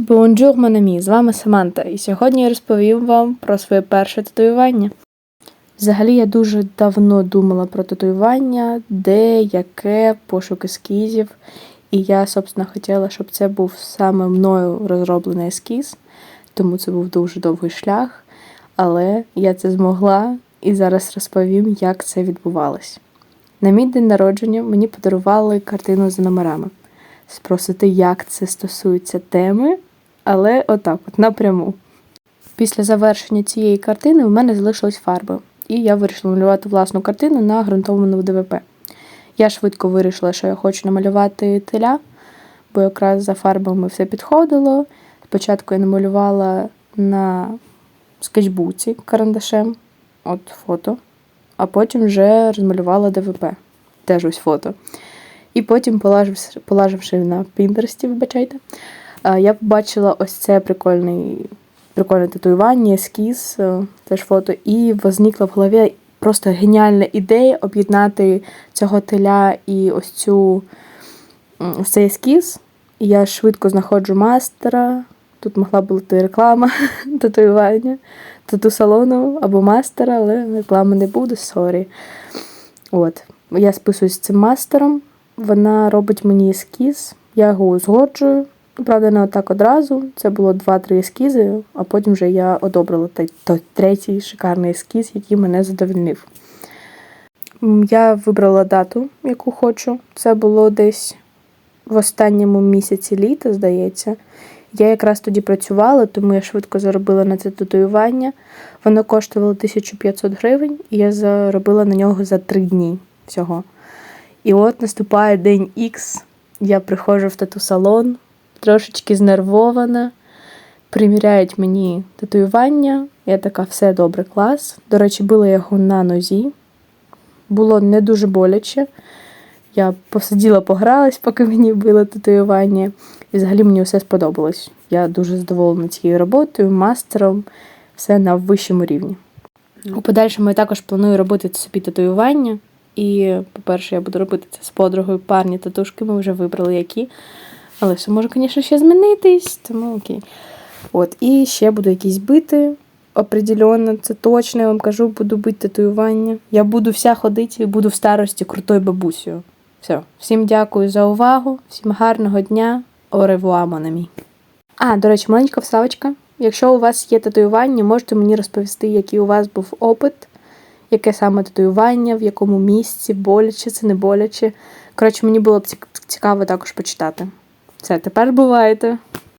Бонжур, монамі, з вами Саманта, і сьогодні я розповім вам про своє перше татуювання. Взагалі я дуже давно думала про татуювання, де, яке, пошук ескізів. І я, собственно, хотіла, щоб це був саме мною розроблений ескіз, тому це був дуже довгий шлях. Але я це змогла і зараз розповім, як це відбувалось. На мій день народження мені подарували картину за номерами. Спросити, як це стосується теми, але отак, от напряму. Після завершення цієї картини в мене залишились фарби, і я вирішила малювати власну картину на ґрунтованому ДВП. Я швидко вирішила, що я хочу намалювати теля, бо якраз за фарбами все підходило. Спочатку я намалювала на скетчбуці карандашем, от фото, а потім вже розмалювала ДВП, теж ось фото. І потім, полаживши, на Пінтерсті, вибачайте, я побачила ось це прикольний, прикольне татуювання, ескіз, е, теж фото, і возникла в голові просто геніальна ідея об'єднати цього теля і ось цю цей ескіз. І я швидко знаходжу мастера. Тут могла бути реклама татуювання, тату салону або мастера, але реклами не буде, сорі. От. Я списуюсь з цим мастером, вона робить мені ескіз, я його узгоджую. Правда, не отак одразу. Це було 2-3 ескізи, а потім вже я одобрила той, той третій шикарний ескіз, який мене задовольнив. Я вибрала дату, яку хочу. Це було десь в останньому місяці літа, здається. Я якраз тоді працювала, тому я швидко заробила на це татуювання. Воно коштувало 1500 гривень, і я заробила на нього за 3 дні всього. І от наступає день Х, я приходжу в тату-салон, трошечки знервована. Приміряють мені татуювання. Я така, все добре, клас. До речі, била його на нозі. Було не дуже боляче. Я посиділа, погралась, поки мені було татуювання. І взагалі мені все сподобалось. Я дуже задоволена цією роботою, мастером, все на вищому рівні. У подальшому я також планую робити собі татуювання. І, по-перше, я буду робити це з подругою парні татушки, ми вже вибрали які. Але все може, звісно, ще змінитись, тому окей. От, і ще буду якісь бити. Определенно, це точно, я вам кажу, буду бити татуювання. Я буду вся ходити і буду в старості крутою бабусею. Все. Всім дякую за увагу, всім гарного дня. Оревуа. А, до речі, маленька вставочка. Якщо у вас є татуювання, можете мені розповісти, який у вас був опит, яке саме татуювання, в якому місці, боляче це не боляче. Коротше, мені було б цікаво також почитати. Все, тепер бувайте.